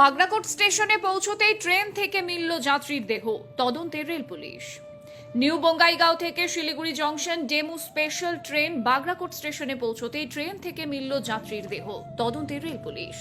বাগরাকোট স্টেশনে পৌঁছতেই ট্রেন থেকে মিলল যাত্রীর দেহ। তদন্তে রেল পুলিশ। নিউ বঙ্গাইগাঁও থেকে Siliguri junction DEMU special train Bagrakot স্টেশনে পৌঁছতেই ট্রেন থেকে মিলল যাত্রীর দেহ। তদন্তে rail police.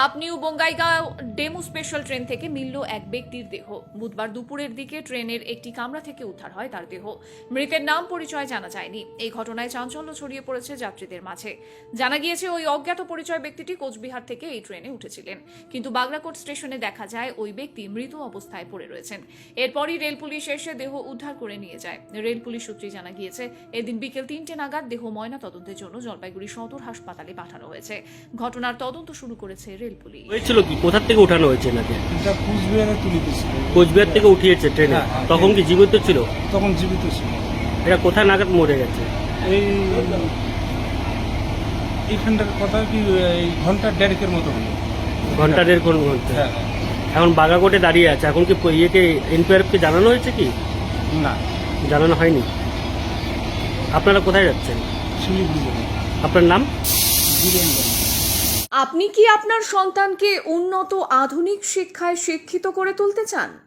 Up new Bongaigaon DEMU special train থেকে মিলল এক ব্যক্তির দেহ। বুধবার দুপুরের দিকে ট্রেনের একটি কামরা থেকে উদ্ধার হয় তার দেহ। মৃতের নাম পরিচয় জানা যায়নি। এই ঘটনায় চাঞ্চল্য ছড়িয়ে পড়েছে যাত্রীদের মাঝে। জানা গিয়েছে ওই অজ্ঞাত পরিচয় ব্যক্তিটি কোচবিহার থেকে এই ট্রেনে উঠেছিলেন। কিন্তু বাগরাকোট স্টেশনে দেখা যায় ওই ব্যক্তি মৃত অবস্থায় পড়ে রয়েছেন। এরপরই রেল পুলিশ এসে দেহ উদ্ধার করে নিয়ে যায়। রেল পুলিশ সূত্রে জানা গিয়েছে, এদিন বিকেল তিনটে নাগাদ দেহ ময়না তদন্তের জন্য জলপাইগুড়ি সদর হাসপাতালে পাঠানো হয়েছে। ঘটনার তদন্ত শুরু করেছে রেল পুলিশ। হয়েছিল কি? কোথা থেকে উঠানো হয়েছে নাকি? এটা কুচবিহারে তুলিতেছিল কোচবিহার থেকে উঠিয়েছে ট্রেনে? হ্যাঁ, হ্যাঁ, তখন কি জীবিত ছিল? তখন জীবিত ছিল। এটা কোথায় নাগাদ মরে গেছে? এই এইখানটার কথা কি এই ঘণ্টা দেড়েকের মতো হলো। ঘণ্টা দেড় কোন ঘণ্টা। হ্যাঁ এখন বাগাকোটে দাঁড়িয়ে আছে। এখন কি প- ইয়েকে এনপিআরএফকে জানানো হয়েছে কি? না। জানানো হয়নি। আপনারা কোথায় যাচ্ছেন? শিলিগুড়ি যাবে আপনার নাম? বীরেন্দ্র আপনি কি আপনার সন্তানকে উন্নত আধুনিক শিক্ষায় শিক্ষিত করে তুলতে চান?